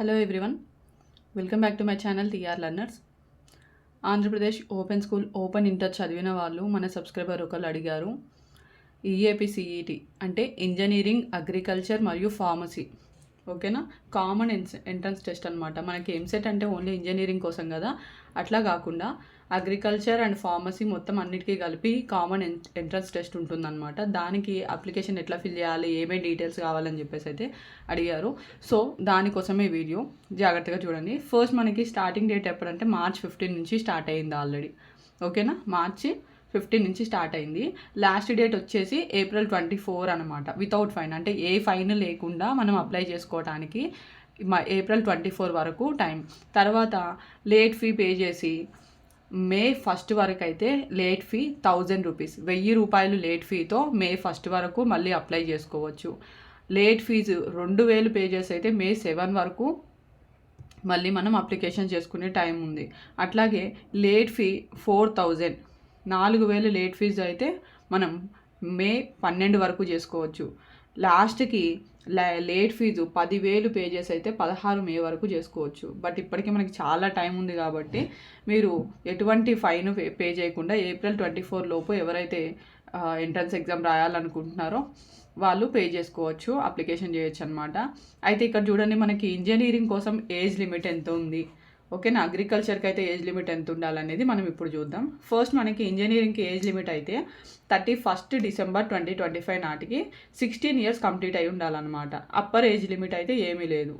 Hello everyone welcome back to my channel TR learners Andhra Pradesh open school open inter చదివిన వాళ్ళు మన subscriber ఒకరు అడిగారు EAP అంటే ఇంజనీరింగ్ అగ్రికల్చర్ మరియు ఫార్మసీ ఓకేనా కామన్ ఎంట్రన్స్ టెస్ట్ అనమాట మనకి ఎంసెట్ అంటే ఓన్లీ ఇంజనీరింగ్ కోసం కదా? అట్లా కాకుండా అగ్రికల్చర్ అండ్ ఫార్మసీ మొత్తం అన్నిటికీ కలిపి కామన్ ఎంట్రన్స్ టెస్ట్ ఉంటుందన్నమాట. దానికి అప్లికేషన్ ఎట్లా ఫిల్ చేయాలి ఏమేమి డీటెయిల్స్ కావాలని చెప్పేసి అయితే అడిగారు. సో దానికోసమే వీడియో. జాగ్రత్తగా చూడండి. ఫస్ట్ మనకి స్టార్టింగ్ డేట్ ఎప్పుడంటే మార్చ్ ఫిఫ్టీన్ నుంచి స్టార్ట్ అయింది ఆల్రెడీ. ఓకేనా? మార్చి ఫిఫ్టీన్ నుంచి స్టార్ట్ అయింది. లాస్ట్ డేట్ వచ్చేసి ఏప్రిల్ ట్వంటీ ఫోర్ అనమాట వితౌట్ ఫైన్. అంటే ఏ ఫైన్ లేకుండా మనం అప్లై చేసుకోవడానికి ఏప్రిల్ ట్వంటీ ఫోర్ వరకు టైం. తర్వాత లేట్ ఫీ పే చేసి మే ఫస్ట్ వరకు అయితే లేట్ ఫీ థౌజండ్ రూపీస్ వెయ్యి రూపాయలు లేట్ ఫీతో మే ఫస్ట్ వరకు మళ్ళీ అప్లై చేసుకోవచ్చు. లేట్ ఫీజు రెండు వేలు పే చేసి అయితే మే సెవెన్ వరకు మళ్ళీ మనం అప్లికేషన్ చేసుకునే టైం ఉంది. అట్లాగే లేట్ ఫీ ఫోర్ థౌజండ్ నాలుగు వేలు లేట్ ఫీజు అయితే మనం మే పన్నెండు వరకు చేసుకోవచ్చు. లాస్ట్కి లేట్ ఫీజు పదివేలు పే చేసి అయితే పదహారు మే వరకు చేసుకోవచ్చు. బట్ ఇప్పటికే మనకి చాలా టైం ఉంది కాబట్టి మీరు ఎటువంటి ఫైన్ పే చేయకుండా ఏప్రిల్ ట్వంటీ ఫోర్ లోపు ఎవరైతే ఎంట్రన్స్ ఎగ్జామ్ రాయాలనుకుంటున్నారో వాళ్ళు పే చేసుకోవచ్చు అప్లికేషన్ చేయొచ్చు అనమాట అయితే ఇక్కడ చూడండి మనకి ఇంజనీరింగ్ కోసం ఏజ్ లిమిట్ ఎంత ఉంది ఓకేనా అగ్రికల్చర్కి అయితే ఏజ్ లిమిట్ ఎంత ఉండాలనేది మనం ఇప్పుడు చూద్దాం. ఫస్ట్ మనకి ఇంజనీరింగ్కి ఏజ్ లిమిట్ అయితే thirty first December twenty twenty five నాటికి సిక్స్టీన్ ఇయర్స్ కంప్లీట్ అయి ఉండాలన్నమాట. అప్పర్ ఏజ్ లిమిట్ అయితే ఏమీ లేదు.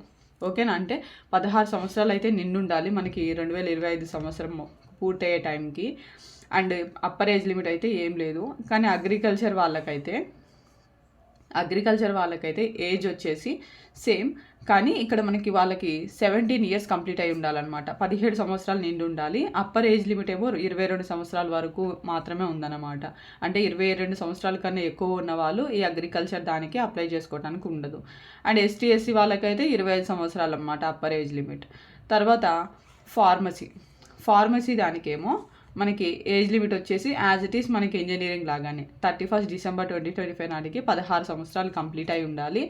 ఓకేనా? అంటే పదహారు సంవత్సరాలు అయితే నిండుండాలి మనకి రెండు వేల ఇరవై ఐదు సంవత్సరం పూర్తయ్యే టైంకి. అండ్ అప్పర్ ఏజ్ లిమిట్ అయితే ఏం లేదు. కానీ అగ్రికల్చర్ వాళ్ళకైతే అగ్రికల్చర్ వాళ్ళకైతే ఏజ్ వచ్చేసి సేమ్ కానీ ఇక్కడ మనకి వాళ్ళకి సెవెంటీన్ ఇయర్స్ కంప్లీట్ అయి ఉండాలన్నమాట. పదిహేడు సంవత్సరాలు నిండి ఉండాలి. అప్పర్ ఏజ్ లిమిట్ ఏమో ఇరవై రెండు సంవత్సరాల వరకు మాత్రమే ఉందన్నమాట. అంటే ఇరవై రెండు సంవత్సరాల కన్నా ఎక్కువ ఉన్న వాళ్ళు ఈ అగ్రికల్చర్ దానికి అప్లై చేసుకోవడానికి ఉండదు. అండ్ ఎస్టీ ఎస్సీ వాళ్ళకైతే ఇరవై ఐదు సంవత్సరాలు అనమాట అప్పర్ ఏజ్ లిమిట్ తర్వాత ఫార్మసీ ఫార్మసీ దానికేమో మనకి ఏజ్ లిమిట్ వచ్చేసి యాజ్ ఇట్ ఈస్ మనకి ఇంజనీరింగ్ లాగానే. Thirty first December twenty twenty five నాటికి పదహారు సంవత్సరాలు కంప్లీట్ అయి ఉండాలి.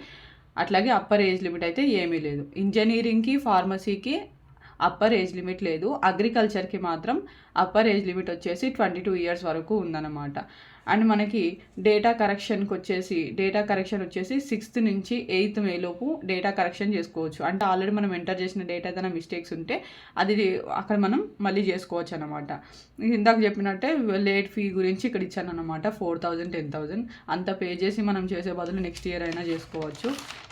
అట్లాగే అప్పర్ ఏజ్ లిమిట్ అయితే ఏమీ లేదు. ఇంజనీరింగ్కి ఫార్మసీకి అప్పర్ ఏజ్ లిమిట్ లేదు. అగ్రికల్చర్కి మాత్రం అప్పర్ ఏజ్ లిమిట్ వచ్చేసి ట్వంటీ టూ ఇయర్స్ వరకు ఉందన్నమాట. అండ్ మనకి డేటా కరెక్షన్కి వచ్చేసి డేటా కరెక్షన్ వచ్చేసి సిక్స్త్ నుంచి ఎయిత్ మేలోపు డేటా కరెక్షన్ చేసుకోవచ్చు. అంటే ఆల్రెడీ మనం ఎంటర్ చేసిన డేటా ఏదైనా మిస్టేక్స్ ఉంటే అది అక్కడ మనం మళ్ళీ చేసుకోవచ్చు అనమాట ఇందాక చెప్పినట్టే లేట్ ఫీ గురించి ఇక్కడ ఇచ్చాను అనమాట ఫోర్ థౌజండ్ టెన్ థౌజండ్ అంత పే చేసి మనం చేసే బదులు నెక్స్ట్ ఇయర్ అయినా చేసుకోవచ్చు.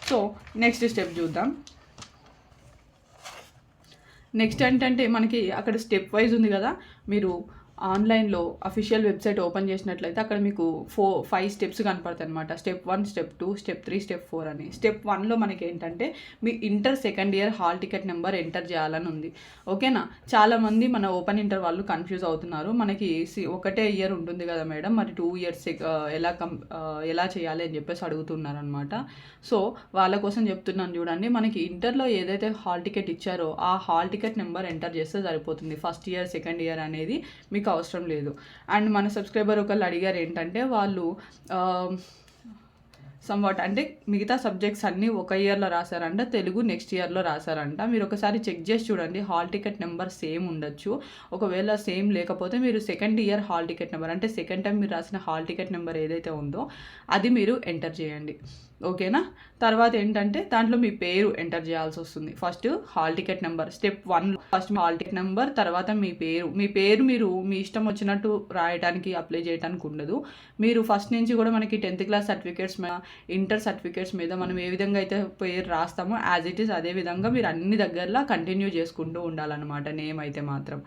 సో నెక్స్ట్ స్టెప్ చూద్దాం. నెక్స్ట్ ఏంటంటే మనకి అక్కడ స్టెప్ వైజ్ ఉంది కదా మీరు ఆన్లైన్లో అఫీషియల్ వెబ్సైట్ ఓపెన్ చేసినట్లయితే అక్కడ మీకు ఫోర్ ఫైవ్ స్టెప్స్ కనపడతాయి అనమాట step one step two step three step four అని. స్టెప్ వన్లో మనకి ఏంటంటే మీ inter second year hall ticket number enter చేయాలని ఉంది. ఓకేనా? చాలామంది మన ఓపెన్ ఇంటర్ వాళ్ళు కన్ఫ్యూజ్ అవుతున్నారు. మనకి ఒకటే ఇయర్ ఉంటుంది కదా మేడం. మరి టూ ఇయర్స్ ఎలా కం ఎలా చేయాలి అని చెప్పేసి అడుగుతున్నారు అనమాట సో వాళ్ళ కోసం చెప్తున్నాను చూడండి. మనకి ఇంటర్లో ఏదైతే హాల్ టికెట్ ఇచ్చారో ఆ హాల్ టికెట్ నెంబర్ ఎంటర్ చేస్తే సరిపోతుంది. ఫస్ట్ ఇయర్ సెకండ్ ఇయర్ అనేది మీకు మీకు అవసరం లేదు. అండ్ మన సబ్స్క్రైబర్ ఒకళ్ళు అడిగారు ఏంటంటే వాళ్ళు సమ్వాట్ అంటే మిగతా సబ్జెక్ట్స్ అన్నీ ఒక ఇయర్లో రాశారంట తెలుగు నెక్స్ట్ ఇయర్లో రాశారంట. మీరు ఒకసారి చెక్ చేసి చూడండి హాల్ టికెట్ నెంబర్ సేమ్ ఉండొచ్చు. ఒకవేళ సేమ్ లేకపోతే మీరు second year hall ticket number అంటే సెకండ్ టైం మీరు రాసిన హాల్ టికెట్ నెంబర్ ఏదైతే ఉందో అది మీరు ఎంటర్ చేయండి. ఓకేనా? తర్వాత ఏంటంటే దాంట్లో మీ పేరు ఎంటర్ చేయాల్సి వస్తుంది. First hall ticket number step one first hall ticket number తర్వాత మీ పేరు. మీ పేరు మీరు మీ ఇష్టం వచ్చినట్టు రాయడానికి అప్లై చేయడానికి ఉండదు. మీరు ఫస్ట్ నుంచి కూడా మనకి టెన్త్ క్లాస్ సర్టిఫికేట్స్ మీద ఇంటర్ సర్టిఫికేట్స్ మీద మనం ఏ విధంగా అయితే పేరు రాస్తామో యాజ్ ఇట్ ఈస్ అదే విధంగా మీరు అన్ని దగ్గరలో కంటిన్యూ చేసుకుంటూ ఉండాలన్నమాట నేమ్ అయితే మాత్రం.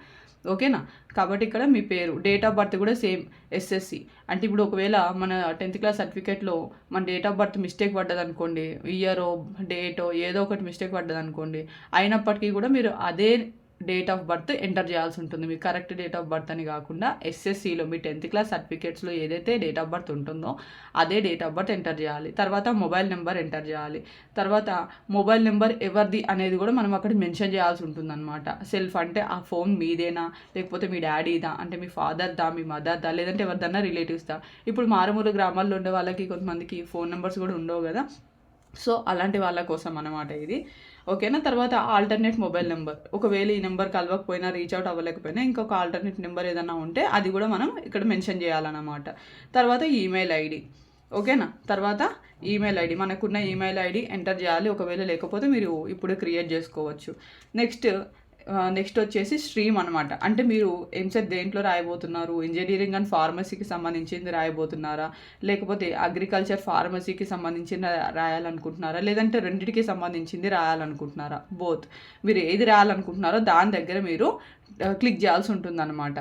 ఓకేనా? కాబట్టి ఇక్కడ మీ పేరు డేట్ ఆఫ్ బర్త్ కూడా సేమ్ ఎస్ఎస్సి అంటే ఇప్పుడు ఒకవేళ మన టెన్త్ క్లాస్ సర్టిఫికేట్లో మన డేట్ ఆఫ్ బర్త్ మిస్టేక్ పడ్డది అనుకోండి ఇయరో డేటో ఏదో ఒకటి మిస్టేక్ పడ్డది అనుకోండి అయినప్పటికీ కూడా మీరు అదే డేట్ ఆఫ్ బర్త్ ఎంటర్ చేయాల్సి ఉంటుంది. మీ కరెక్ట్ డేట్ ఆఫ్ బర్త్ అని కాకుండా ఎస్ఎస్సిలో మీ టెన్త్ క్లాస్ సర్టిఫికేట్స్లో ఏదైతే డేట్ ఆఫ్ బర్త్ ఉంటుందో అదే డేట్ ఆఫ్ బర్త్ ఎంటర్ చేయాలి. తర్వాత మొబైల్ నెంబర్ ఎంటర్ చేయాలి. తర్వాత మొబైల్ నెంబర్ ఎవరిది అనేది కూడా మనం అక్కడ మెన్షన్ చేయాల్సి ఉంటుందన్నమాట. సెల్ఫ్ అంటే ఆ ఫోన్ మీదేనా? లేకపోతే మీ డాడీదా? అంటే మీ ఫాదర్దా? మీ మదర్దా? లేదంటే ఎవరిదన్నా రిలేటివ్స్దా? ఇప్పుడు మారుమూల గ్రామాల్లో ఉండే వాళ్ళకి కొంతమందికి ఫోన్ నెంబర్స్ కూడా ఉండవు కదా. సో అలాంటి వాళ్ళ కోసం అనమాట ఇది. ఓకేనా? తర్వాత ఆల్టర్నేట్ మొబైల్ నెంబర్ ఒకవేళ ఈ నెంబర్ కలవకపోయినా రీచ్ అవుట్ అవ్వలేకపోయినా ఇంకొక ఆల్టర్నేట్ నెంబర్ ఏదైనా ఉంటే అది కూడా మనం ఇక్కడ మెన్షన్ చేయాలన్నమాట. తర్వాత ఈమెయిల్ ఐడి ఓకేనా? తర్వాత ఈమెయిల్ ఐడి మనకున్న ఈమెయిల్ ఐడి ఎంటర్ చేయాలి. ఒకవేళ లేకపోతే మీరు ఇప్పుడు క్రియేట్ చేసుకోవచ్చు. నెక్స్ట్ నెక్స్ట్ వచ్చేసి స్ట్రీమ్ అనమాట అంటే మీరు ఎంసెట్ దేంట్లో రాయబోతున్నారు? ఇంజనీరింగ్ అండ్ ఫార్మసీకి సంబంధించింది రాయబోతున్నారా? లేకపోతే అగ్రికల్చర్ ఫార్మసీకి సంబంధించిన రాయాలనుకుంటున్నారా? లేదంటే రెండింటికి సంబంధించింది రాయాలనుకుంటున్నారా? బోత్ మీరు ఏది రాయాలనుకుంటున్నారో దాని దగ్గర మీరు క్లిక్ చేయాల్సి ఉంటుందన్నమాట.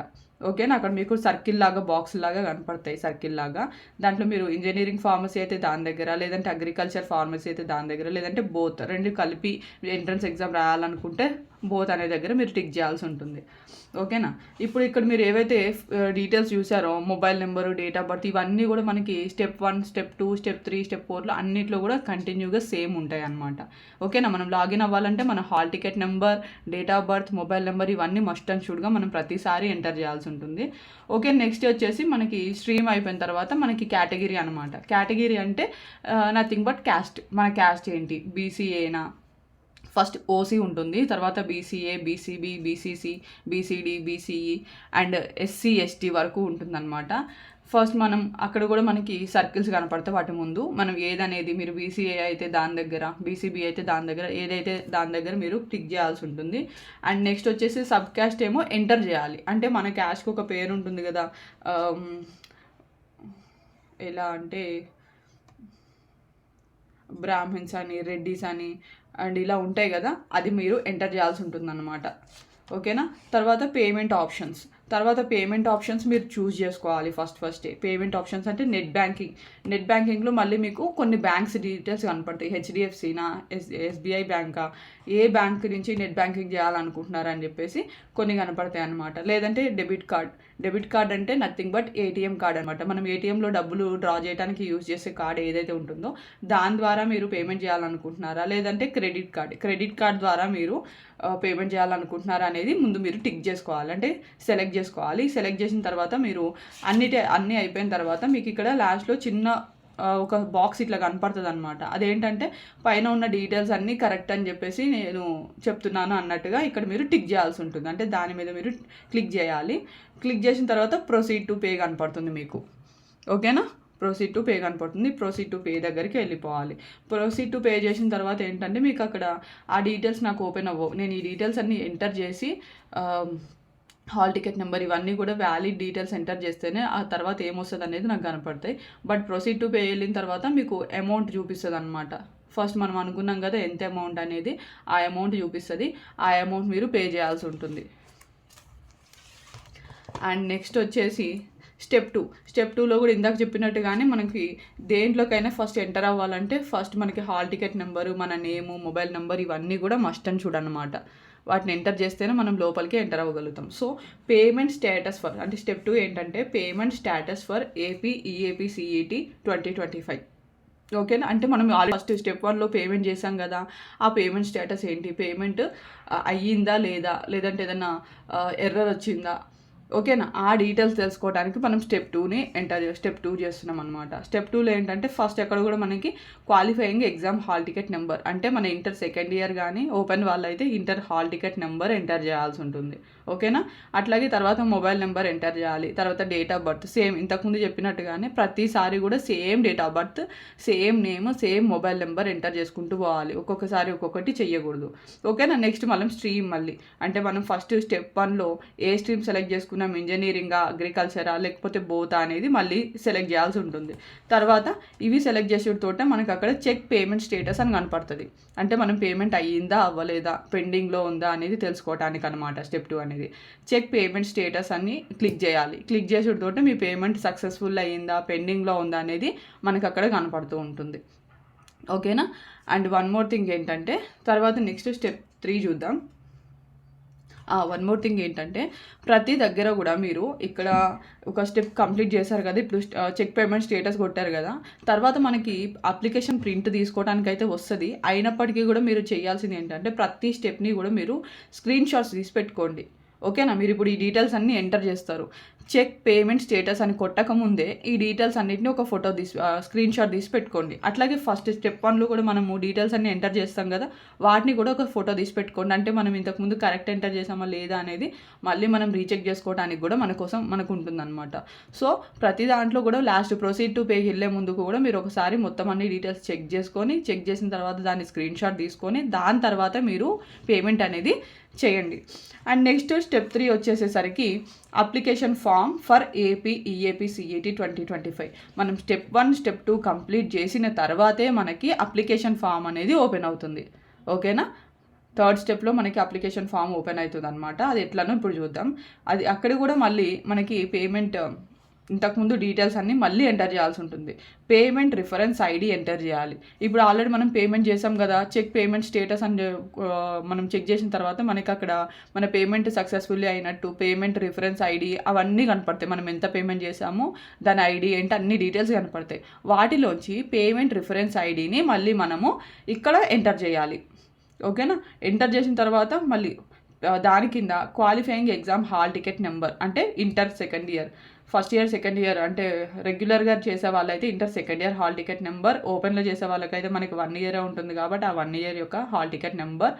ఓకేనా అక్కడ మీకు సర్కిల్ లాగా బాక్స్ లాగా కనపడతాయి సర్కిల్ లాగా. దాంట్లో మీరు ఇంజనీరింగ్ ఫార్మసీ అయితే దాని దగ్గర లేదంటే అగ్రికల్చర్ ఫార్మసీ అయితే దాని దగ్గర లేదంటే బోత్ రెండు కలిపి ఎంట్రన్స్ ఎగ్జామ్ రాయాలనుకుంటే బోత్ అనే దగ్గర మీరు టిక్ చేయాల్సి ఉంటుంది. ఓకేనా? ఇప్పుడు ఇక్కడ మీరు ఏవైతే డీటెయిల్స్ చూసారో mobile number date of birth ఇవన్నీ కూడా మనకి step one step two step three step ఫోర్లో అన్నిట్లో కూడా కంటిన్యూగా సేమ్ ఉంటాయి అనమాట ఓకేనా? మనం లాగిన్ అవ్వాలంటే మన hall ticket number date of birth mobile number ఇవన్నీ మస్ట్ అండ్ షుడ్గా మనం ప్రతిసారి ఎంటర్ చేయాల్సి ఉంటుంది. ఓకే నెక్స్ట్ వచ్చేసి మనకి స్ట్రీమ్ అయిపోయిన తర్వాత మనకి కేటగిరీ అనమాట కేటగిరీ అంటే నథింగ్ బట్ క్యాస్ట్ మన క్యాస్ట్ ఏంటి? బీసీఏనా ఫస్ట్ ఓసీ ఉంటుంది తర్వాత BCA BCB BCC BCD BCE and SC ST వరకు ఉంటుందన్నమాట. ఫస్ట్ మనం అక్కడ కూడా మనకి సర్కిల్స్ కనపడతాయి వాటి ముందు. మనం ఏదనేది మీరు బీసీఏ అయితే దాని దగ్గర బీసీబీ అయితే దాని దగ్గర ఏదైతే దాని దగ్గర మీరు క్లిక్ చేయాల్సి ఉంటుంది. అండ్ నెక్స్ట్ వచ్చేసి సబ్ క్యాస్ట్ ఏమో ఎంటర్ చేయాలి. అంటే మన క్యాస్ట్కి ఒక పేరు ఉంటుంది కదా ఎలా అంటే బ్రాహ్మిన్స్ అని రెడ్డిస్ అని అండ్ ఇలా ఉంటాయి కదా అది మీరు ఎంటర్ చేయాల్సి ఉంటుందన్నమాట. ఓకేనా? తర్వాత పేమెంట్ ఆప్షన్స్. తర్వాత పేమెంట్ ఆప్షన్స్ మీరు చూస్ చేసుకోవాలి ఫస్ట్ ఫస్ట్ పేమెంట్ ఆప్షన్స్ అంటే నెట్ బ్యాంకింగ్. నెట్ బ్యాంకింగ్లో మళ్ళీ మీకు కొన్ని బ్యాంక్స్ డీటెయిల్స్ కనపడతాయి. హెచ్డిఎఫ్సినా ఎస్ ఎస్బీఐ బ్యాంకా ఏ బ్యాంక్ నుంచి నెట్ బ్యాంకింగ్ చేయాలనుకుంటున్నారని చెప్పేసి కొన్ని కనపడతాయి అనమాట లేదంటే డెబిట్ కార్డ్. డెబిట్ కార్డ్ అంటే నథింగ్ బట్ ఏటీఎం కార్డ్ అనమాట మనం ఏటీఎంలో డబ్బులు డ్రా చేయడానికి యూజ్ చేసే కార్డ్ ఏదైతే ఉంటుందో దాని ద్వారా మీరు పేమెంట్ చేయాలనుకుంటున్నారా? లేదంటే క్రెడిట్ కార్డ్. క్రెడిట్ కార్డ్ ద్వారా మీరు పేమెంట్ చేయాలనుకుంటున్నారా అనేది ముందు మీరు టిక్ చేసుకోవాలి. అంటే సెలెక్ట్ చేసుకోవాలి. సెలెక్ట్ చేసిన తర్వాత మీరు అన్నిటి అన్నీ అయిపోయిన తర్వాత మీకు ఇక్కడ లాస్ట్లో చిన్న ఒక బాక్స్ ఇట్లా కనపడుతుంది అనమాట అదేంటంటే పైన ఉన్న డీటెయిల్స్ అన్నీ కరెక్ట్ అని చెప్పేసి నేను చెప్తున్నాను అన్నట్టుగా ఇక్కడ మీరు టిక్ చేయాల్సి ఉంటుంది. అంటే దాని మీద మీరు క్లిక్ చేయాలి. క్లిక్ చేసిన తర్వాత ప్రొసీడ్ టు పే కనపడుతుంది మీకు. ఓకేనా ప్రొసీడ్ టు పే కనపడుతుంది. ప్రొసీడ్ టు పే దగ్గరికి వెళ్ళిపోవాలి. ప్రొసీడ్ టు పే చేసిన తర్వాత ఏంటంటే మీకు అక్కడ ఆ డీటెయిల్స్ నాకు ఓపెన్ అవ్వవు. నేను ఈ డీటెయిల్స్ అన్నీ ఎంటర్ చేసి హాల్ టికెట్ నెంబర్ ఇవన్నీ కూడా వ్యాలిడ్ డీటెయిల్స్ ఎంటర్ చేస్తేనే ఆ తర్వాత ఏమొస్తుంది అనేది నాకు కనపడతాయి. బట్ ప్రొసీడ్ టు పే వెళ్ళిన తర్వాత మీకు అమౌంట్ చూపిస్తుంది అనమాట ఫస్ట్ మనం అనుకున్నాం కదా ఎంత అమౌంట్ అనేది ఆ అమౌంట్ చూపిస్తుంది. ఆ అమౌంట్ మీరు పే చేయాల్సి ఉంటుంది. అండ్ నెక్స్ట్ వచ్చేసి స్టెప్ టూ. స్టెప్ టూలో కూడా ఇందాక చెప్పినట్టుగానే మనకి దేంట్లోకైనా ఫస్ట్ ఎంటర్ అవ్వాలంటే ఫస్ట్ మనకి హాల్ టికెట్ నెంబరు మన నేము మొబైల్ నెంబర్ ఇవన్నీ కూడా మస్ట్ అని చూడనమాట వాటిని ఎంటర్ చేస్తేనే మనం లోపలికి ఎంటర్ అవ్వగలుగుతాం. సో పేమెంట్ స్టేటస్ ఫర్ అంటే స్టెప్ టూ ఏంటంటే payment status for AP EAP CET twenty twenty five ఓకేనా అంటే మనం ఫస్ట్ స్టెప్ వన్లో పేమెంట్ చేసాం కదా ఆ పేమెంట్ స్టేటస్ ఏంటి? పేమెంట్ uh, అయ్యిందా లేదా? లేదంటే ఏదైనా ఎర్రర్ uh, వచ్చిందా? ఓకేనా? ఆ డీటెయిల్స్ తెలుసుకోవడానికి మనం స్టెప్ టూని ఎంటర్ స్టెప్ టూ చేస్తున్నాం అనమాట స్టెప్ టూలో ఏంటంటే ఫస్ట్ ఎక్కడ కూడా మనకి qualifying exam hall ticket number అంటే మన ఇంటర్ సెకండ్ ఇయర్ కానీ ఓపెన్ వాళ్ళైతే inter hall ticket number enter చేయాల్సి ఉంటుంది. ఓకేనా? అట్లాగే తర్వాత మొబైల్ నెంబర్ ఎంటర్ చేయాలి. తర్వాత డేట్ ఆఫ్ బర్త్ సేమ్ ఇంతకుముందు చెప్పినట్టుగానే ప్రతిసారి కూడా same date of birth same name same mobile number enter చేసుకుంటూ పోవాలి. ఒక్కొక్కసారి ఒక్కొక్కటి చెయ్యకూడదు. ఓకేనా? నెక్స్ట్ మనం స్ట్రీమ్ మళ్ళీ. అంటే మనం ఫస్ట్ స్టెప్ వన్లో ఏ స్ట్రీమ్ సెలెక్ట్ చేసుకున్నాం ఇంజనీరింగా అగ్రికల్చరా లేకపోతే బోతా అనేది మళ్ళీ సెలెక్ట్ చేయాల్సి ఉంటుంది. తర్వాత ఇవి సెలెక్ట్ చేసేటతోటే మనకు అక్కడ చెక్ పేమెంట్ స్టేటస్ అని కనపడుతుంది. అంటే మనం పేమెంట్ అయ్యిందా అవ్వలేదా పెండింగ్లో ఉందా అనేది తెలుసుకోవటానికి అనమాట స్టెప్ టూ అనేది. చెక్ పేమెంట్ స్టేటస్ అని క్లిక్ చేయాలి. క్లిక్ చేసేటతోటి మీ పేమెంట్ సక్సెస్ఫుల్ అయ్యిందా పెండింగ్లో ఉందా అనేది మనకు అక్కడ కనపడుతూ ఉంటుంది. ఓకేనా? అండ్ వన్ మోర్ థింగ్ ఏంటంటే తర్వాత నెక్స్ట్ స్టెప్ త్రీ చూద్దాం. వన్ మోర్ థింగ్ ఏంటంటే ప్రతి దగ్గర కూడా మీరు ఇక్కడ ఒక స్టెప్ కంప్లీట్ చేశారు కదా ఇప్పుడు చెక్ పేమెంట్ స్టేటస్ కొట్టారు కదా తర్వాత మనకి అప్లికేషన్ ప్రింట్ తీసుకోవడానికి అయితే వస్తుంది. అయినప్పటికీ కూడా మీరు చేయాల్సింది ఏంటంటే ప్రతి స్టెప్ని కూడా మీరు స్క్రీన్ షాట్స్ తీసి పెట్టుకోండి. ఓకేనా మీరు ఇప్పుడు ఈ డీటెయిల్స్ అన్నీ ఎంటర్ చేస్తారు. చెక్ పేమెంట్ స్టేటస్ అని కొట్టకముందే ఈ డీటెయిల్స్ అన్నింటినీ ఒక ఫోటో తీసి స్క్రీన్ షాట్ తీసి పెట్టుకోండి. అట్లాగే ఫస్ట్ స్టెప్ వన్లో కూడా మనము డీటెయిల్స్ అన్ని ఎంటర్ చేస్తాం కదా వాటిని కూడా ఒక ఫోటో తీసి పెట్టుకోండి. అంటే మనం ఇంతకుముందు కరెక్ట్ ఎంటర్ చేసామా లేదా అనేది మళ్ళీ మనం రీచెక్ చేసుకోవడానికి కూడా మన కోసం మనకు ఉంటుందన్నమాట. సో ప్రతి దాంట్లో కూడా లాస్ట్ ప్రొసీడ్ టు పేకి వెళ్ళే ముందు కూడా మీరు ఒకసారి మొత్తం అన్ని డీటెయిల్స్ చెక్ చేసుకొని చెక్ చేసిన తర్వాత దాన్ని స్క్రీన్ షాట్ తీసుకొని దాని తర్వాత మీరు పేమెంట్ అనేది చేయండి. And next step three వచ్చేసేసరికి application form for AP EAP CET twenty twenty five మనం step one step two complete చేసిన తర్వాతే మనకి అప్లికేషన్ ఫామ్ అనేది ఓపెన్ అవుతుంది. ఓకేనా? థర్డ్ స్టెప్లో మనకి అప్లికేషన్ ఫామ్ ఓపెన్ అవుతుంది అనమాట అది ఎట్లనో ఇప్పుడు చూద్దాం. అది అక్కడ కూడా మళ్ళీ మనకి పేమెంట్ ఇంతకుముందు డీటెయిల్స్ అన్నీ మళ్ళీ ఎంటర్ చేయాల్సి ఉంటుంది. పేమెంట్ రిఫరెన్స్ ఐడి ఎంటర్ చేయాలి. ఇప్పుడు ఆల్రెడీ మనం పేమెంట్ చేసాం కదా చెక్ పేమెంట్ స్టేటస్ అని మనం చెక్ చేసిన తర్వాత మనకి అక్కడ మన పేమెంట్ సక్సెస్ఫుల్లీ అయినట్టు పేమెంట్ రిఫరెన్స్ ఐడి అవన్నీ కనపడతాయి. మనం ఎంత పేమెంట్ చేసామో దాని ఐడి ఏంటి అన్ని డీటెయిల్స్ కనపడతాయి. వాటిలోంచి పేమెంట్ రిఫరెన్స్ ఐడిని మళ్ళీ మనము ఇక్కడ ఎంటర్ చేయాలి. ఓకేనా ఎంటర్ చేసిన తర్వాత మళ్ళీ దాని కింద qualifying exam hall ticket number అంటే inter second year first year second year అంటే రెగ్యులర్గా చేసే వాళ్ళైతే inter second year hall ticket number ఓపెన్లో చేసే వాళ్ళకైతే మనకి వన్ ఇయరే ఉంటుంది కాబట్టి ఆ వన్ ఇయర్ యొక్క హాల్ టికెట్ నెంబర్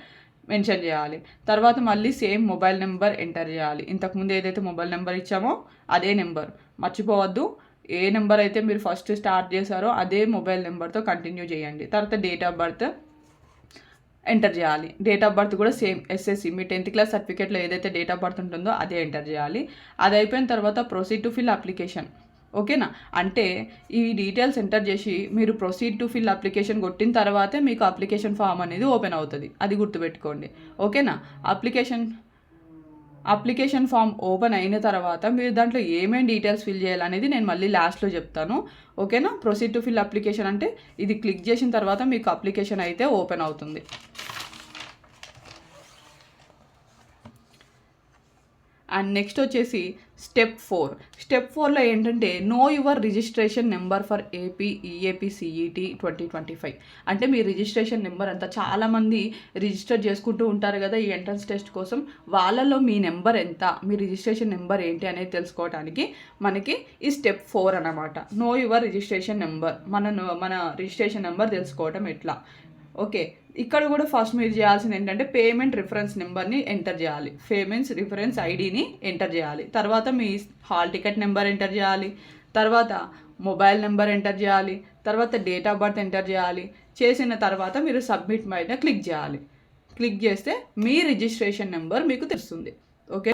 మెన్షన్ చేయాలి. తర్వాత మళ్ళీ సేమ్ మొబైల్ నెంబర్ ఎంటర్ చేయాలి. ఇంతకుముందు ఏదైతే మొబైల్ నెంబర్ ఇచ్చామో అదే నెంబర్ మర్చిపోవద్దు. ఏ నెంబర్ అయితే మీరు ఫస్ట్ స్టార్ట్ చేశారో అదే మొబైల్ నెంబర్తో కంటిన్యూ చేయండి. తర్వాత డేట్ ఆఫ్ బర్త్ ఎంటర్ చేయాలి. డేట్ ఆఫ్ బర్త్ కూడా సేమ్ ఎస్ఎస్సి మీ టెన్త్ క్లాస్ సర్టిఫికేట్లో ఏదైతే డేట్ ఆఫ్ బర్త్ ఉంటుందో అదే ఎంటర్ చేయాలి. అది అయిపోయిన తర్వాత ప్రొసీడ్ టు ఫిల్ అప్లికేషన్ ఓకేనా? అంటే ఈ డీటెయిల్స్ ఎంటర్ చేసి మీరు ప్రొసీడ్ టు ఫిల్ అప్లికేషన్ కొట్టిన తర్వాతే మీకు అప్లికేషన్ ఫామ్ అనేది ఓపెన్ అవుతుంది. అది గుర్తుపెట్టుకోండి. ఓకేనా? అప్లికేషన్ అప్లికేషన్ ఫామ్ ఓపెన్ అయిన తర్వాత మీరు దాంట్లో ఏమేమి డీటెయిల్స్ ఫిల్ చేయాలనేది నేను మళ్ళీ లాస్ట్లో చెప్తాను. ఓకేనా? ప్రొసీడ్ టు ఫిల్ అప్లికేషన్ అంటే ఇది క్లిక్ చేసిన తర్వాత మీకు అప్లికేషన్ అయితే ఓపెన్ అవుతుంది. అండ్ నెక్స్ట్ వచ్చేసి స్టెప్ ఫోర్ స్టెప్ ఫోర్లో ఏంటంటే know your registration number for AP EAP CET twenty twenty five అంటే మీ రిజిస్ట్రేషన్ నెంబర్ అంతా చాలామంది రిజిస్టర్ చేసుకుంటూ ఉంటారు కదా ఈ ఎంట్రన్స్ టెస్ట్ కోసం. వాళ్ళలో మీ నెంబర్ ఎంత మీ రిజిస్ట్రేషన్ నెంబర్ ఏంటి అనేది తెలుసుకోవడానికి మనకి ఈ స్టెప్ ఫోర్ అనమాట నో యువర్ రిజిస్ట్రేషన్ నెంబర్ మన మన రిజిస్ట్రేషన్ నెంబర్ తెలుసుకోవటం ఎట్లా? ఓకే ఇక్కడ కూడా ఫస్ట్ మీరు చేయాల్సింది ఏంటంటే పేమెంట్ రిఫరెన్స్ నెంబర్ని ఎంటర్ చేయాలి. పేమెంట్స్ రిఫరెన్స్ ఐడిని ఎంటర్ చేయాలి. తర్వాత మీ హాల్ టికెట్ నెంబర్ ఎంటర్ చేయాలి. తర్వాత మొబైల్ నెంబర్ ఎంటర్ చేయాలి. తర్వాత డేట్ ఆఫ్ బర్త్ ఎంటర్ చేయాలి. చేసిన తర్వాత మీరు సబ్మిట్ పైన క్లిక్ చేయాలి. క్లిక్ చేస్తే మీ రిజిస్ట్రేషన్ నెంబర్ మీకు తెలుస్తుంది. ఓకే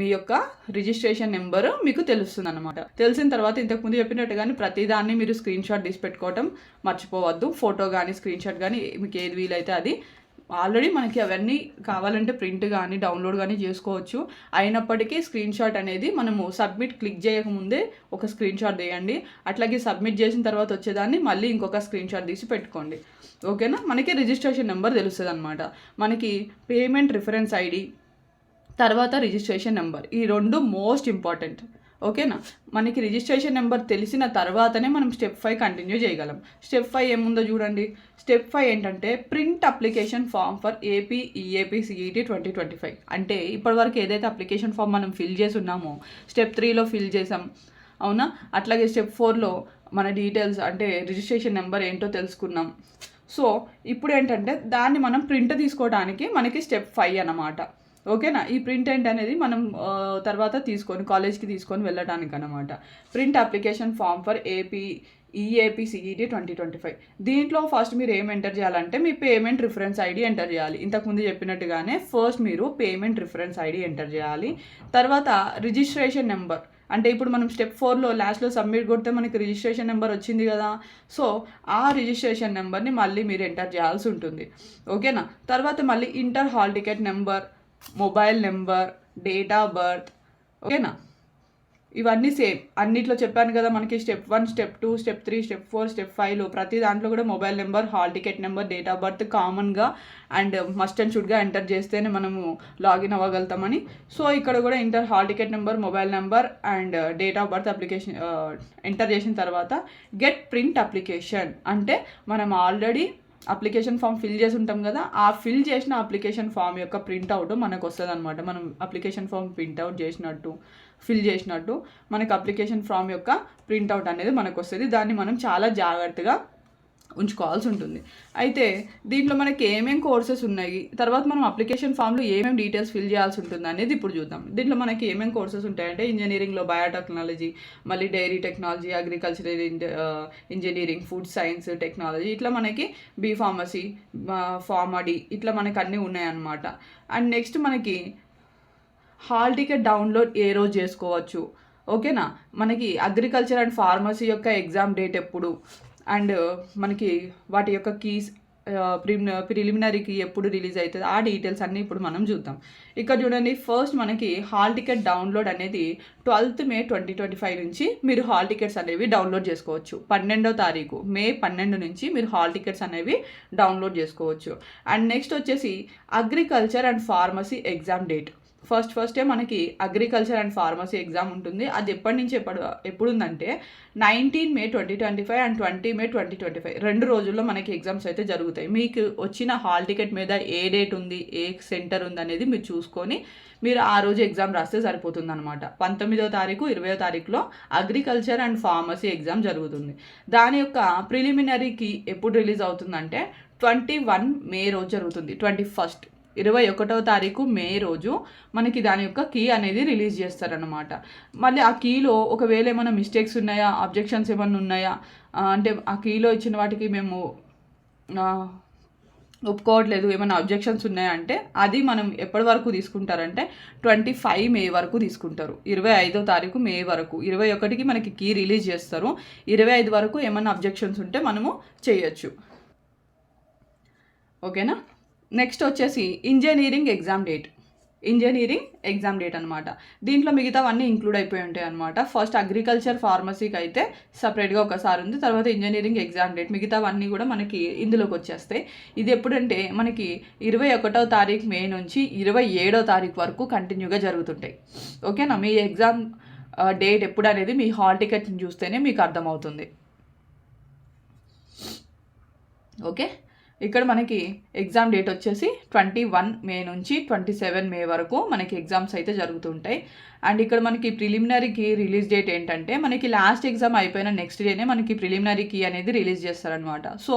మీ యొక్క రిజిస్ట్రేషన్ నెంబరు మీకు తెలుస్తుంది అనమాట తెలిసిన తర్వాత ఇంతకుముందు చెప్పినట్టు కానీ ప్రతిదాన్ని మీరు స్క్రీన్ షాట్ తీసి పెట్టుకోవటం మర్చిపోవద్దు. ఫోటో కానీ స్క్రీన్ షాట్ కానీ మీకు ఏది వీలైతే అది. ఆల్రెడీ మనకి అవన్నీ కావాలంటే ప్రింట్ కానీ డౌన్లోడ్ కానీ చేసుకోవచ్చు. అయినప్పటికీ స్క్రీన్ షాట్ అనేది మనము సబ్మిట్ క్లిక్ చేయకముందే ఒక స్క్రీన్ షాట్ తీయండి. అట్లాగే సబ్మిట్ చేసిన తర్వాత వచ్చేదాన్ని మళ్ళీ ఇంకొక స్క్రీన్ షాట్ తీసి పెట్టుకోండి. ఓకేనా? మనకి రిజిస్ట్రేషన్ నెంబర్ తెలుస్తుంది అనమాట మనకి పేమెంట్ రిఫరెన్స్ ఐడి తర్వాత రిజిస్ట్రేషన్ నెంబర్. ఈ రెండు మోస్ట్ ఇంపార్టెంట్. ఓకేనా? మనకి రిజిస్ట్రేషన్ నెంబర్ తెలిసిన తర్వాతనే మనం స్టెప్ ఫైవ్ కంటిన్యూ చేయగలం. స్టెప్ ఫైవ్ ఏముందో చూడండి. స్టెప్ ఫైవ్ ఏంటంటే print application form for AP EAP CET twenty twenty five. అంటే ఇప్పటివరకు ఏదైతే అప్లికేషన్ ఫామ్ మనం ఫిల్ చేసి ఉన్నామో స్టెప్ త్రీలో ఫిల్ చేసాం అవునా? అట్లాగే స్టెప్ ఫోర్లో మన డీటెయిల్స్ అంటే రిజిస్ట్రేషన్ నెంబర్ ఏంటో తెలుసుకున్నాం. సో ఇప్పుడు ఏంటంటే దాన్ని మనం ప్రింట్ తీసుకోవడానికి మనకి స్టెప్ ఫైవ్ అన్నమాట. ఓకేనా? ఈ ప్రింట్ ఎండ్ అనేది మనం తర్వాత తీసుకొని కాలేజ్కి తీసుకొని వెళ్ళడానికి అనమాట print application form for AP EAP CET twenty twenty five. దీంట్లో ఫస్ట్ మీరు ఏం ఎంటర్ చేయాలంటే మీ పేమెంట్ రిఫరెన్స్ ఐడి ఎంటర్ చేయాలి. ఇంతకుముందు చెప్పినట్టుగానే ఫస్ట్ మీరు పేమెంట్ రిఫరెన్స్ ఐడి ఎంటర్ చేయాలి. తర్వాత రిజిస్ట్రేషన్ నెంబర్. అంటే ఇప్పుడు మనం స్టెప్ ఫోర్లో లాస్ట్లో సబ్మిట్ కొడితే మనకి రిజిస్ట్రేషన్ నెంబర్ వచ్చింది కదా. సో ఆ రిజిస్ట్రేషన్ నెంబర్ని మళ్ళీ మీరు ఎంటర్ చేయాల్సి ఉంటుంది. ఓకేనా? తర్వాత మళ్ళీ inter hall ticket number. Mobile number date of birth ఓకేనా? ఇవన్నీ సేమ్. అన్నిట్లో చెప్పాను కదా మనకి step one step two step three step four step ఫైవ్లో ప్రతి దాంట్లో కూడా mobile number hall ticket number date of birth కామన్గా అండ్ మస్ట్ అండ్ షుడ్గా ఎంటర్ చేస్తేనే మనము లాగిన్ అవ్వగలుగుతామని. సో ఇక్కడ కూడా inter hall ticket number mobile number and date of birth application enter చేసిన తర్వాత గెట్ ప్రింట్ అప్లికేషన్. అంటే మనం ఆల్రెడీ అప్లికేషన్ ఫామ్ ఫిల్ చేసి ఉంటాం కదా ఆ ఫిల్ చేసిన అప్లికేషన్ ఫామ్ యొక్క ప్రింట్అవుట్ మనకు వస్తుంది అనమాట మనం అప్లికేషన్ ఫామ్ ప్రింట్అవుట్ చేసినట్టు ఫిల్ చేసినట్టు మనకు అప్లికేషన్ ఫామ్ యొక్క ప్రింట్అవుట్ అనేది మనకు వస్తుంది. దాన్ని మనం చాలా జాగ్రత్తగా ఉంచుకోవాల్సి ఉంటుంది. అయితే దీంట్లో మనకి ఏమేం కోర్సెస్ ఉన్నాయి? తర్వాత మనం అప్లికేషన్ ఫామ్లో ఏమేమి డీటెయిల్స్ ఫిల్ చేయాల్సి ఉంటుంది అనేది ఇప్పుడు చూద్దాం. దీంట్లో మనకి ఏమేమి కోర్సెస్ ఉంటాయంటే ఇంజనీరింగ్లో బయోటెక్నాలజీ మళ్ళీ dairy technology agricultural engineering food science technology ఇట్లా మనకి బీ ఫార్మసీ ఫార్మడీ ఇట్లా మనకి అన్నీ ఉన్నాయన్నమాట. అండ్ నెక్స్ట్ మనకి హాల్ టికెట్ డౌన్లోడ్ ఏ రోజు చేసుకోవచ్చు? ఓకేనా? మనకి అగ్రికల్చర్ అండ్ ఫార్మసీ యొక్క ఎగ్జామ్ డేట్ ఎప్పుడు? అండ్ మనకి వాటి యొక్క కీస్ ప్రిలిమినరీకి ఎప్పుడు రిలీజ్ అవుతుంది ఆ డీటెయిల్స్ అన్నీ ఇప్పుడు మనం చూద్దాం. ఇక్కడ చూడండి ఫస్ట్ మనకి హాల్ టికెట్ డౌన్లోడ్ అనేది twelfth May twenty twenty five నుంచి మీరు హాల్ టికెట్స్ అనేవి డౌన్లోడ్ చేసుకోవచ్చు. పన్నెండో తారీఖు మే పన్నెండు నుంచి మీరు హాల్ టికెట్స్ అనేవి డౌన్లోడ్ చేసుకోవచ్చు. అండ్ నెక్స్ట్ వచ్చేసి agriculture and pharmacy exam date. First ఫస్టే మనకి అగ్రికల్చర్ అండ్ ఫార్మసీ ఎగ్జామ్ ఉంటుంది. అది ఎప్పటి నుంచి ఎప్పుడు ఎప్పుడు ఉందంటే nineteen May twenty twenty five and twenty May twenty twenty five రెండు రోజుల్లో మనకి ఎగ్జామ్స్ అయితే జరుగుతాయి. మీకు వచ్చిన హాల్ టికెట్ మీద ఏ డేట్ ఉంది ఏ సెంటర్ ఉంది అనేది మీరు చూసుకొని మీరు ఆ రోజు ఎగ్జామ్ రాస్తే సరిపోతుంది అనమాట పంతొమ్మిదో తారీఖు ఇరవయో తారీఖులో అగ్రికల్చర్ అండ్ ఫార్మసీ ఎగ్జామ్ జరుగుతుంది. దాని యొక్క ప్రిలిమినరీకి ఎప్పుడు రిలీజ్ అవుతుందంటే ట్వంటీ వన్ మే రోజు జరుగుతుంది. ట్వంటీ ఫస్ట్ ఇరవై ఒకటవ తారీఖు మే రోజు మనకి దాని యొక్క కీ అనేది రిలీజ్ చేస్తారనమాట మళ్ళీ ఆ కీలో ఒకవేళ ఏమైనా మిస్టేక్స్ ఉన్నాయా అబ్జెక్షన్స్ ఏమైనా ఉన్నాయా అంటే ఆ కీలో ఇచ్చిన వాటికి మేము ఒప్పుకోవట్లేదు ఏమైనా అబ్జెక్షన్స్ ఉన్నాయంటే అది మనం ఎప్పటి వరకు తీసుకుంటారంటే ట్వంటీ ఫైవ్ మే వరకు తీసుకుంటారు. ఇరవై ఐదో తారీఖు మే వరకు. ఇరవై ఒకటికి మనకి కీ రిలీజ్ చేస్తారు. ఇరవై ఐదు వరకు ఏమైనా అబ్జెక్షన్స్ ఉంటే మనము చేయొచ్చు. ఓకేనా? నెక్స్ట్ వచ్చేసి engineering exam date engineering exam date అనమాట దీంట్లో మిగతావన్నీ ఇంక్లూడ్ అయిపోయి ఉంటాయి అనమాట ఫస్ట్ అగ్రికల్చర్ ఫార్మసీకి అయితే సపరేట్గా ఒకసారి ఉంది. తర్వాత ఇంజనీరింగ్ ఎగ్జామ్ డేట్ మిగతావన్నీ కూడా మనకి ఇందులోకి వచ్చేస్తాయి. ఇది ఎప్పుడంటే మనకి ఇరవై ఒకటో తారీఖు మే నుంచి ఇరవై ఏడో తారీఖు వరకు కంటిన్యూగా జరుగుతుంటాయి. ఓకేనా? మీ ఎగ్జామ్ డేట్ ఎప్పుడు అనేది మీ హాల్ టికెట్ని చూస్తేనే మీకు అర్థమవుతుంది. ఓకే? ఇక్కడ మనకి ఎగ్జామ్ డేట్ వచ్చేసి ట్వంటీ వన్ మే నుంచి ట్వంటీ సెవెన్ మే వరకు మనకి ఎగ్జామ్స్ అయితే జరుగుతుంటాయి. అండ్ ఇక్కడ మనకి ప్రిలిమినరీకి రిలీజ్ డేట్ ఏంటంటే మనకి లాస్ట్ ఎగ్జామ్ అయిపోయిన నెక్స్ట్ డేనే మనకి ప్రిలిమినరీ కీ అనేది రిలీజ్ చేస్తారనమాట సో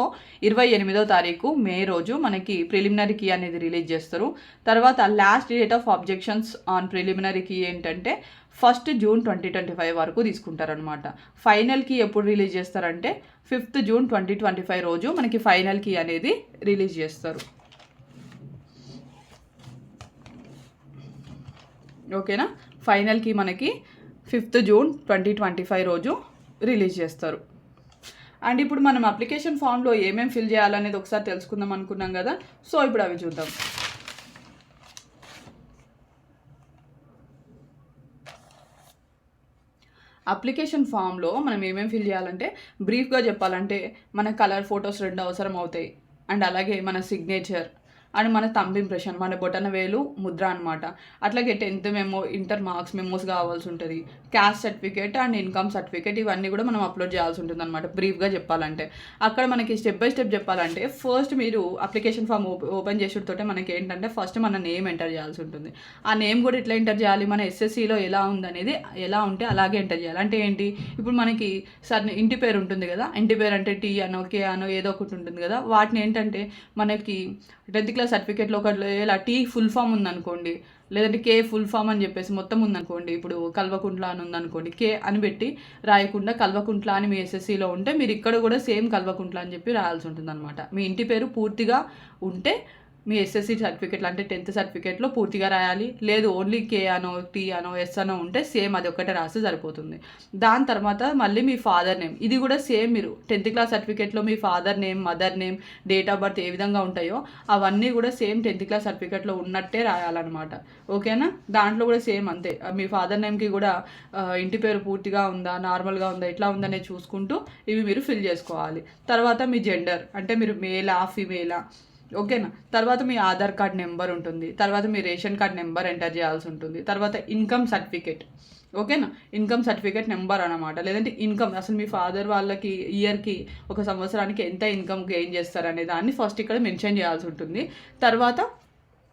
ఇరవై ఎనిమిదో తారీఖు మే రోజు మనకి ప్రిలిమినరీ కీ అనేది రిలీజ్ చేస్తారు. తర్వాత last date of objections on preliminary key ఏంటంటే first June twenty twenty five వరకు తీసుకుంటారనమాట ఫైనల్కి ఎప్పుడు రిలీజ్ చేస్తారంటే fifth June twenty twenty five రోజు మనకి ఫైనల్కి అనేది రిలీజ్ చేస్తారు. ఓకేనా? ఫైనల్కి మనకి fifth June twenty twenty five రోజు రిలీజ్ చేస్తారు. అండ్ ఇప్పుడు మనం అప్లికేషన్ ఫామ్లో ఏమేమి ఫిల్ చేయాలనేది ఒకసారి తెలుసుకుందాం అనుకున్నాం కదా. సో ఇప్పుడు అవి చూద్దాం. అప్లికేషన్ ఫామ్లో మనం ఏమేమి ఫిల్ చేయాలంటే బ్రీఫ్గా చెప్పాలంటే మన కలర్ ఫొటోస్ రెండు అవసరం అవుతాయి అండ్ అలాగే మన సిగ్నేచర్. అండ్ మన థంబ్ ఇంప్రెషన్ మన బొటన వేలు ముద్ర అనమాట అట్లాగే tenth memo inter marks memos కావాల్సి ఉంటుంది. Caste certificate and income certificate ఇవన్నీ కూడా మనం అప్లోడ్ చేయాల్సి ఉంటుంది అనమాట బ్రీఫ్గా చెప్పాలంటే. అక్కడ మనకి స్టెప్ బై స్టెప్ చెప్పాలంటే ఫస్ట్ మీరు అప్లికేషన్ ఫామ్ ఓపెన్ చేసేటతోటే మనకి ఏంటంటే ఫస్ట్ మన నేమ్ ఎంటర్ చేయాల్సి ఉంటుంది. ఆ నేమ్ కూడా ఎట్లా ఎంటర్ చేయాలి మన ఎస్ఎస్సిలో ఎలా ఉందనేది ఎలా ఉంటే అలాగే ఎంటర్ చేయాలి. అంటే ఏంటి? ఇప్పుడు మనకి సర్ ఇంటి పేరు ఉంటుంది కదా ఇంటి పేరు అంటే టీ అనో కే అనో ఏదో ఒకటి ఉంటుంది కదా వాటిని ఏంటంటే మనకి టెన్త్ క్లాస్ సర్టిఫికేట్లో ఒక ఇలా టీ ఫుల్ ఫామ్ ఉందనుకోండి లేదంటే కే ఫుల్ ఫామ్ అని చెప్పేసి మొత్తం ఉందనుకోండి ఇప్పుడు కల్వకుంట్ల అని ఉందనుకోండి కే అని పెట్టి రాయకుండా కల్వకుంట్ల అని మీ ఎస్ఎస్సిలో ఉంటే మీరు ఇక్కడ కూడా సేమ్ కల్వకుంట్ల అని చెప్పి రాయాల్సి ఉంటుంది అనమాట మీ ఇంటి పేరు పూర్తిగా ఉంటే మీ ఎస్ఎస్సి సర్టిఫికేట్లు అంటే టెన్త్ సర్టిఫికేట్లో పూర్తిగా రాయాలి. లేదు ఓన్లీ కే అనో టీ అనో ఎస్ అనో ఉంటే సేమ్ అది ఒక్కటే రాస్తే సరిపోతుంది. దాని తర్వాత మళ్ళీ మీ ఫాదర్ నేమ్ ఇది కూడా సేమ్ మీరు టెన్త్ క్లాస్ సర్టిఫికేట్లో మీ father name mother name date of birth ఏ విధంగా ఉంటాయో అవన్నీ కూడా సేమ్ టెన్త్ క్లాస్ సర్టిఫికేట్లో ఉన్నట్టే రాయాలన్నమాట. ఓకేనా దాంట్లో కూడా సేమ్ అంతే. మీ ఫాదర్ నేమ్కి కూడా ఇంటి పేరు పూర్తిగా ఉందా నార్మల్గా ఉందా ఎట్లా ఉందనే చూసుకుంటూ ఇవి మీరు ఫిల్ చేసుకోవాలి. తర్వాత మీ జెండర్ అంటే మీరు మేలా ఫిమేలా ఓకేనా? తర్వాత మీ ఆధార్ కార్డ్ నెంబర్ ఉంటుంది. తర్వాత మీ రేషన్ కార్డ్ నెంబర్ ఎంటర్ చేయాల్సి ఉంటుంది. తర్వాత ఇన్కమ్ సర్టిఫికేట్. ఓకేనా? ఇన్కమ్ సర్టిఫికేట్ నెంబర్ అనమాట లేదంటే ఇన్కమ్ అసలు మీ ఫాదర్ వాళ్ళకి ఇయర్కి ఒక సంవత్సరానికి ఎంత ఇన్కమ్ గెయిన్ చేస్తారనే దాన్ని ఫస్ట్ ఇక్కడ మెన్షన్ చేయాల్సి ఉంటుంది. తర్వాత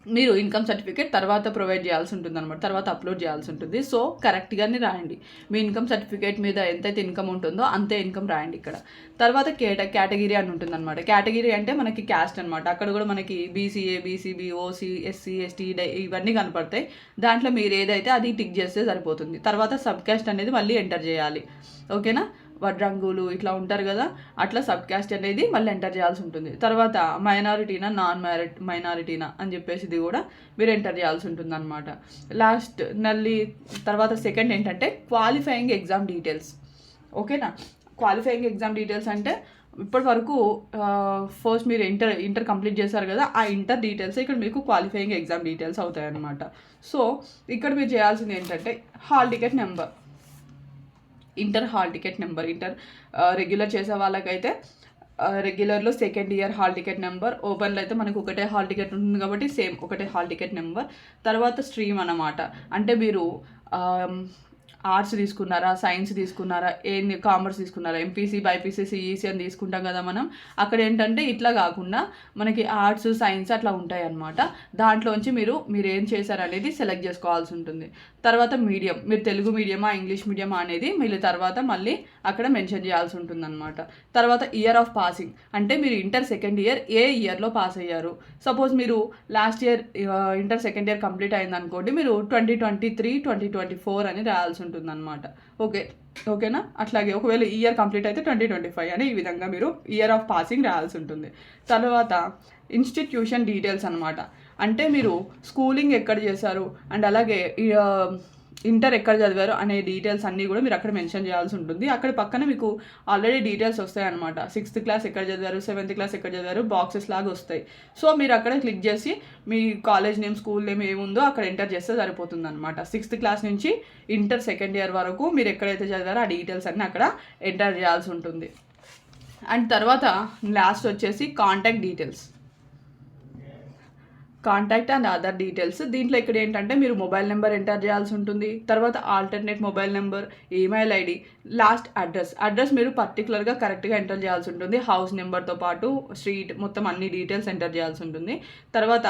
మీరు ఇన్కమ్ సర్టిఫికేట్ తర్వాత ప్రొవైడ్ చేయాల్సి ఉంటుంది అనమాట తర్వాత అప్లోడ్ చేయాల్సి ఉంటుంది. సో కరెక్ట్గానే రాయండి. మీ ఇన్కమ్ సర్టిఫికేట్ మీద ఎంతైతే ఇన్కమ్ ఉంటుందో అంతే ఇన్కమ్ రాయండి ఇక్కడ. తర్వాత కేట కేటగిరీ అని ఉంటుంది అనమాట కేటగిరీ అంటే మనకి క్యాస్ట్ అనమాట అక్కడ కూడా మనకి BCA BCB OC SC ST ఇవన్నీ కనపడతాయి. దాంట్లో మీరు ఏదైతే అది టిక్ చేస్తే సరిపోతుంది. తర్వాత సబ్ క్యాస్ట్ అనేది మళ్ళీ ఎంటర్ చేయాలి. ఓకేనా? వడ్రంగులు ఇట్లా ఉంటారు కదా అట్లా సబ్ క్యాస్ట్ అనేది మళ్ళీ ఎంటర్ చేయాల్సి ఉంటుంది. తర్వాత మైనారిటీనా నాన్ మ్యారిట్ మైనారిటీనా అని చెప్పేసి ఇది కూడా మీరు ఎంటర్ చేయాల్సి ఉంటుంది అనమాట లాస్ట్ నల్లి తర్వాత సెకండ్ ఏంటంటే క్వాలిఫైయింగ్ ఎగ్జామ్ డీటెయిల్స్. ఓకేనా? క్వాలిఫైయింగ్ ఎగ్జామ్ డీటెయిల్స్ అంటే ఇప్పటి వరకు ఫస్ట్ మీరు ఇంటర్ ఇంటర్ కంప్లీట్ చేశారు కదా ఆ ఇంటర్ డీటెయిల్స్ ఇక్కడ మీకు క్వాలిఫైయింగ్ ఎగ్జామ్ డీటెయిల్స్ అవుతాయి అనమాట సో ఇక్కడ మీరు చేయాల్సింది ఏంటంటే hall ticket number. Inter hall ticket number inter regular చేసే వాళ్ళకైతే రెగ్యులర్లో second year hall ticket number ఓపెన్లో అయితే మనకు ఒకటే హాల్ టికెట్ ఉంటుంది కాబట్టి సేమ్ ఒకటే హాల్ టికెట్ నెంబర్. తర్వాత స్ట్రీమ్ అన్నమాట. అంటే మీరు ఆర్ట్స్ తీసుకున్నారా సైన్స్ తీసుకున్నారా ఏంది కామర్స్ తీసుకున్నారా ఎంపీసీ బైపీసీ సిఈసీ అని తీసుకుంటాం కదా మనం. అక్కడ ఏంటంటే ఇట్లా కాకుండా మనకి ఆర్ట్స్ సైన్స్ అట్లా ఉంటాయి అన్నమాట దాంట్లోంచి మీరు మీరు ఏం చేశారనేది సెలెక్ట్ చేసుకోవాల్సి ఉంటుంది. తర్వాత మీడియం మీరు తెలుగు మీడియమా ఇంగ్లీష్ మీడియమా అనేది మీరు తర్వాత మళ్ళీ అక్కడ మెన్షన్ చేయాల్సి ఉంటుంది అనమాట తర్వాత ఇయర్ ఆఫ్ పాసింగ్ అంటే మీరు ఇంటర్ సెకండ్ ఇయర్ ఏ ఇయర్లో పాస్ అయ్యారు. సపోజ్ మీరు last year inter second year complete అయింది అనుకోండి మీరు twenty twenty three twenty twenty four అని రాయాల్సి ఉంటుంది ఉంటుంది అనమాట ఓకే ఓకేనా అట్లాగే ఒకవేళ ఇయర్ కంప్లీట్ అయితే ట్వంటీ ట్వంటీ ఫైవ్ అని ఈ విధంగా మీరు ఇయర్ ఆఫ్ పాసింగ్ రాయాల్సి ఉంటుంది. తర్వాత ఇన్స్టిట్యూషన్ డీటెయిల్స్ అనమాట అంటే మీరు స్కూలింగ్ ఎక్కడ చేశారు? అండ్ అలాగే ఇంటర్ ఎక్కడ చదివారు అనే డీటెయిల్స్ అన్నీ కూడా మీరు అక్కడ మెన్షన్ చేయాల్సి ఉంటుంది. అక్కడ పక్కన మీకు ఆల్రెడీ డీటెయిల్స్ వస్తాయి అనమాట సిక్స్త్ క్లాస్ ఎక్కడ చదివారు సెవెంత్ క్లాస్ ఎక్కడ చదివారు బాక్సెస్ లాగా వస్తాయి. సో మీరు అక్కడ క్లిక్ చేసి మీ కాలేజ్ నేమ్ స్కూల్ నేమ్ ఏముందో అక్కడ ఎంటర్ చేస్తే సరిపోతుంది అనమాట సిక్స్త్ క్లాస్ నుంచి ఇంటర్ సెకండ్ ఇయర్ వరకు మీరు ఎక్కడైతే చదివారో ఆ డీటెయిల్స్ అన్నీ అక్కడ ఎంటర్ చేయాల్సి ఉంటుంది. అండ్ తర్వాత లాస్ట్ వచ్చేసి contact details contact and other details దీంట్లో ఇక్కడ ఏంటంటే మీరు మొబైల్ నెంబర్ ఎంటర్ చేయాల్సి ఉంటుంది. తర్వాత alternate mobile number email ID last address address మీరు పర్టికులర్గా కరెక్ట్గా ఎంటర్ చేయాల్సి ఉంటుంది. హౌస్ నెంబర్తో పాటు స్ట్రీట్ మొత్తం అన్ని డీటెయిల్స్ ఎంటర్ చేయాల్సి ఉంటుంది. తర్వాత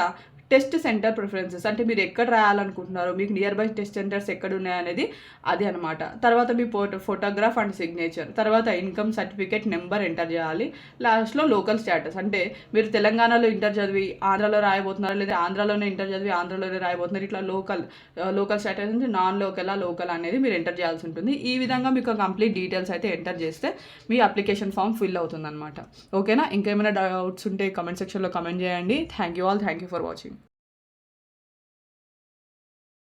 టెస్ట్ సెంటర్ ప్రిఫరెన్సెస్. అంటే మీరు ఎక్కడ రాయాలనుకుంటున్నారో మీకు నియర్ బై టెస్ట్ సెంటర్స్ ఎక్కడ ఉన్నాయనేది అది అనమాట తర్వాత మీ ఫోటో ఫోటోగ్రాఫ్ అండ్ సిగ్నేచర్ తర్వాత ఇన్కమ్ సర్టిఫికేట్ నెంబర్ ఎంటర్ చేయాలి. లాస్ట్లో లోకల్ స్టేటస్ అంటే మీరు తెలంగాణలో ఇంటర్ చదివి ఆంధ్రాలో రాయబోతున్నారు లేదా ఆంధ్రాలోనే ఇంటర్ చదివి ఆంధ్రాలోనే రాయబోతున్నారు ఇట్లా లోకల్ లోకల్ స్టేటస్ నుంచి నాన్ లోకల్ లోకల్ అనేది మీరు ఎంటర్ చేయాల్సి ఉంటుంది. ఈ విధంగా మీకు కంప్లీట్ డీటెయిల్స్ అయితే ఎంటర్ చేస్తే మీ అప్లికేషన్ ఫామ్ ఫిల్ అవుతుంది అనమాట ఓకేనా ఇంకేమైనా డౌట్స్ ఉంటే కమెంట్ సెక్షన్లో కమెంట్ చేయండి. Thank you all thank you for watching